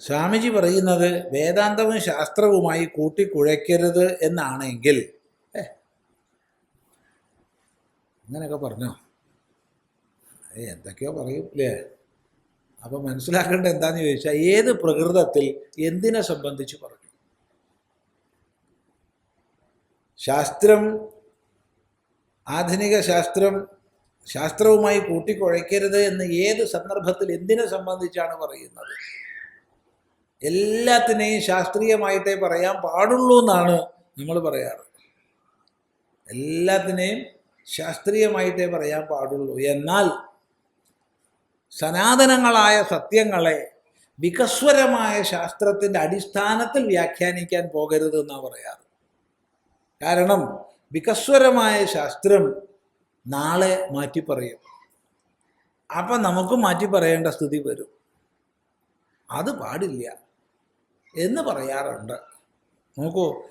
സ്വാമിജി പറയുന്നത് വേദാന്തവും ശാസ്ത്രവുമായി കൂട്ടിക്കുഴയ്ക്കരുത് എന്നാണെങ്കിൽ അങ്ങനെയൊക്കെ പറഞ്ഞോ? എന്തൊക്കെയോ പറയും അല്ലേ അപ്പം മനസ്സിലാക്കേണ്ടത് എന്താണെന്ന് ചോദിച്ചാൽ ഏത് പ്രകൃതത്തിൽ എന്തിനെ സംബന്ധിച്ച് പറഞ്ഞു? ശാസ്ത്രം ആധുനിക ശാസ്ത്രം ശാസ്ത്രവുമായി കൂട്ടിക്കുഴയ്ക്കരുത് എന്ന് ഏത് സന്ദർഭത്തിൽ എന്തിനെ സംബന്ധിച്ചാണ് പറയുന്നത്? എല്ലാത്തിനെയും ശാസ്ത്രീയമായിട്ടേ പറയാൻ പാടുള്ളൂ എന്നാണ് നമ്മൾ പറയാറ്. എല്ലാത്തിനെയും ശാസ്ത്രീയമായിട്ടേ പറയാൻ പാടുള്ളൂ. എന്നാൽ സനാതനങ്ങളായ സത്യങ്ങളെ വികസ്വരമായ ശാസ്ത്രത്തിന്റെ അടിസ്ഥാനത്തിൽ വ്യാഖ്യാനിക്കാൻ പോകരുത് എന്നാണ് പറയാറ്. കാരണം വികസ്വരമായ ശാസ്ത്രം നാളെ മാറ്റി പറയും. അപ്പം നമുക്ക് മാറ്റി പറയേണ്ട സ്ഥിതി വരും. അത് പാടില്ല എന്ന് പറയാറുണ്ട്. നോക്കൂ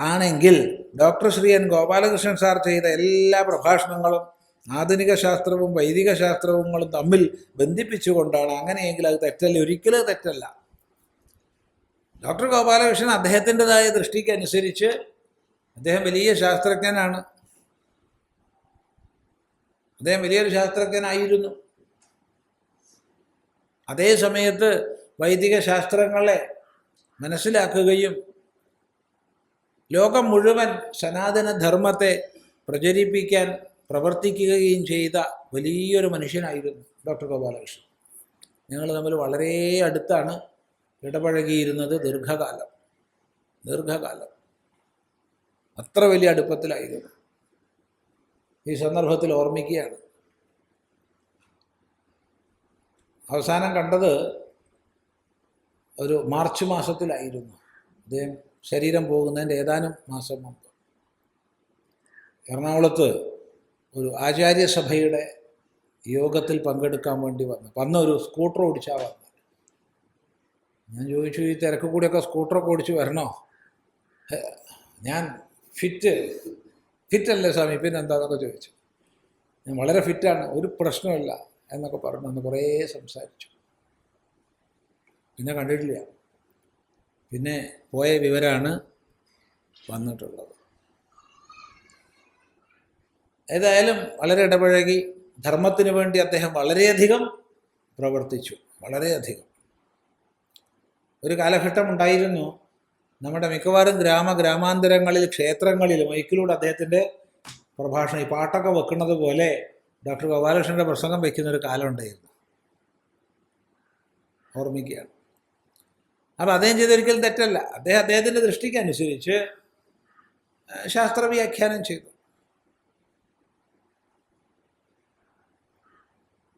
ആണെങ്കിൽ doctor Shri N Gopalakrishnan sir ചെയ്ത എല്ലാ പ്രഭാഷണങ്ങളും ആധുനിക ശാസ്ത്രവും വൈദിക ശാസ്ത്രവും തമ്മിൽ ബന്ധിപ്പിച്ചുകൊണ്ടാണ് അങ്ങനെയെങ്കിൽ അത് തെറ്റല്ല ഒരിക്കലും തെറ്റല്ല. ഡോക്ടർ ഗോപാലകൃഷ്ണൻ അദ്ദേഹത്തിന്റെതായ ദൃഷ്ടിക്കനുസരിച്ച് അദ്ദേഹം വലിയ ശാസ്ത്രജ്ഞനാണ്. അദ്ദേഹം വലിയൊരു ശാസ്ത്രജ്ഞനായിരുന്നു. അതേ സമയത്ത് വൈദിക ശാസ്ത്രങ്ങളെ മനസ്സിലാക്കുകയും ലോകം മുഴുവൻ സനാതനധർമ്മത്തെ പ്രചരിപ്പിക്കാൻ പ്രവർത്തിക്കുകയും ചെയ്ത വലിയൊരു മനുഷ്യനായിരുന്നു ഡോക്ടർ ഗോപാലകൃഷ്ണൻ. ഞങ്ങൾ തമ്മിൽ വളരെ അടുത്താണ് ഇടപഴകിയിരുന്നത് ദീർഘകാലം. ദീർഘകാലം. അത്ര വലിയ അടുപ്പത്തിലായിരുന്നു. ഈ സന്ദർഭത്തിൽ ഓർമ്മിക്കുകയാണ്. അവസാനം കണ്ടത് ഒരു മാർച്ച് മാസത്തിലായിരുന്നു. അദ്ദേഹം ശരീരം പോകുന്നതിന്റെ ഏതാനും മാസം മുമ്പ്. എറണാകുളത്ത് ഒരു ആചാര്യസഭയുടെ യോഗത്തിൽ പങ്കെടുക്കാൻ വേണ്ടി വന്നു. വന്ന ഒരു സ്കൂട്ടർ ഓടിച്ചാൽ വന്നു ഞാൻ ചോദിച്ചു ഈ തിരക്ക് കൂടിയൊക്കെ സ്കൂട്ടറൊക്കെ ഓടിച്ച് വരണോ? ഞാൻ ഫിറ്റ് ഫിറ്റല്ലേ സ്വാമി? പിന്നെ എന്താണെന്നൊക്കെ ചോദിച്ചു. ഞാൻ വളരെ ഫിറ്റാണ് ഒരു പ്രശ്നമില്ല എന്നൊക്കെ പറഞ്ഞു. അന്ന് കുറേ സംസാരിച്ചു. പിന്നെ കണ്ടിട്ടില്ല. പിന്നെ പോയ വിവരമാണ് വന്നിട്ടുള്ളത്. ഏതായാലും വളരെ ഇടപഴകി ധർമ്മത്തിന് വേണ്ടി അദ്ദേഹം വളരെയധികം പ്രവർത്തിച്ചു. വളരെയധികം. ഒരു കാലഘട്ടം ഉണ്ടായിരുന്നു. നമ്മുടെ മിക്കവാറും ഗ്രാമ ഗ്രാമാന്തരങ്ങളിൽ ക്ഷേത്രങ്ങളിൽ മൈക്കിലൂടെ അദ്ദേഹത്തിന്റെ പ്രഭാഷണം ഈ പാട്ടൊക്കെ വെക്കുന്നത് പോലെ ഡോക്ടർ ഗോപാലകൃഷ്ണന്റെ പ്രസംഗം വയ്ക്കുന്ന ഒരു കാലം ഉണ്ടായിരുന്നു. ഓർമ്മിക്കുകയാണ്. അപ്പോൾ അദ്ദേഹം ചെയ്തൊരിക്കലും തെറ്റല്ല. അദ്ദേഹം അദ്ദേഹത്തിന്റെ ദൃഷ്ടിക്ക് അനുസരിച്ച് ശാസ്ത്ര വ്യാഖ്യാനം ചെയ്തു.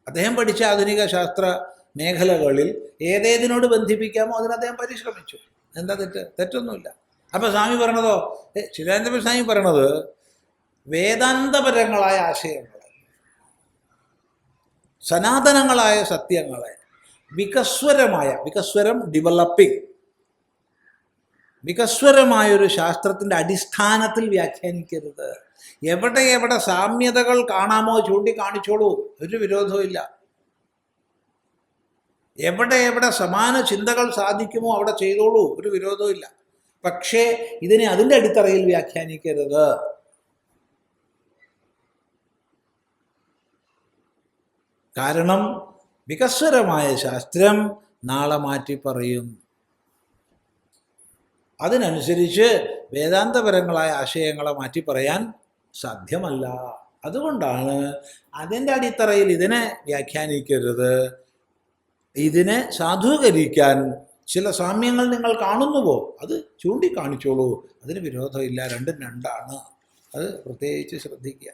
അദ്ദേഹം പഠിച്ച ആധുനിക ശാസ്ത്ര മേഖലകളിൽ ഏതേതിനോട് ബന്ധിപ്പിക്കാമോ അതിന് അദ്ദേഹം പരിശ്രമിച്ചു. എന്താ തെറ്റ്? തെറ്റൊന്നുമില്ല. അപ്പോൾ സ്വാമി പറയണതോ? ഏ, ചിദാനന്ദ സ്വാമി പറയണത് വേദാന്തപരങ്ങളായ ആശയങ്ങളെ സനാതനങ്ങളായ സത്യങ്ങളെ വികസ്വരമായ വികസ്വരം ഡെവലപ്പിംഗ് വികസ്വരമായൊരു ശാസ്ത്രത്തിന്റെ അടിസ്ഥാനത്തിൽ വ്യാഖ്യാനിക്കരുത്. എവിടെ എവിടെ സാമ്യതകൾ കാണാമോ ചൂണ്ടിക്കാണിച്ചോളൂ. ഒരു വിരോധവും എവിടെ എവിടെ സമാന ചിന്തകൾ സാധിക്കുമോ അവിടെ ചെയ്തോളൂ. ഒരു വിരോധവും ഇല്ല. പക്ഷേ ഇതിനെ അതിന്റെ അടിത്തറയിൽ വ്യാഖ്യാനിക്കരുത്. കാരണം വികസ്വരമായ ശാസ്ത്രം നാളെ മാറ്റി പറയും. അതിനനുസരിച്ച് വേദാന്തപരങ്ങളായ ആശയങ്ങളെ മാറ്റി പറയാൻ സാധ്യമല്ല. അതുകൊണ്ടാണ് അതിന്റെ അടിത്തറയിൽ ഇതിനെ വ്യാഖ്യാനിക്കരുത്. ഇതിനെ സാധൂകരിക്കാൻ ചില സാമ്യങ്ങൾ നിങ്ങൾ കാണുന്നുവോ? അത് ചൂണ്ടിക്കാണിച്ചോളൂ. അതിന് വിരോധമില്ല. രണ്ടും രണ്ടാണ്. അത് പ്രത്യേകിച്ച് ശ്രദ്ധിക്കുക.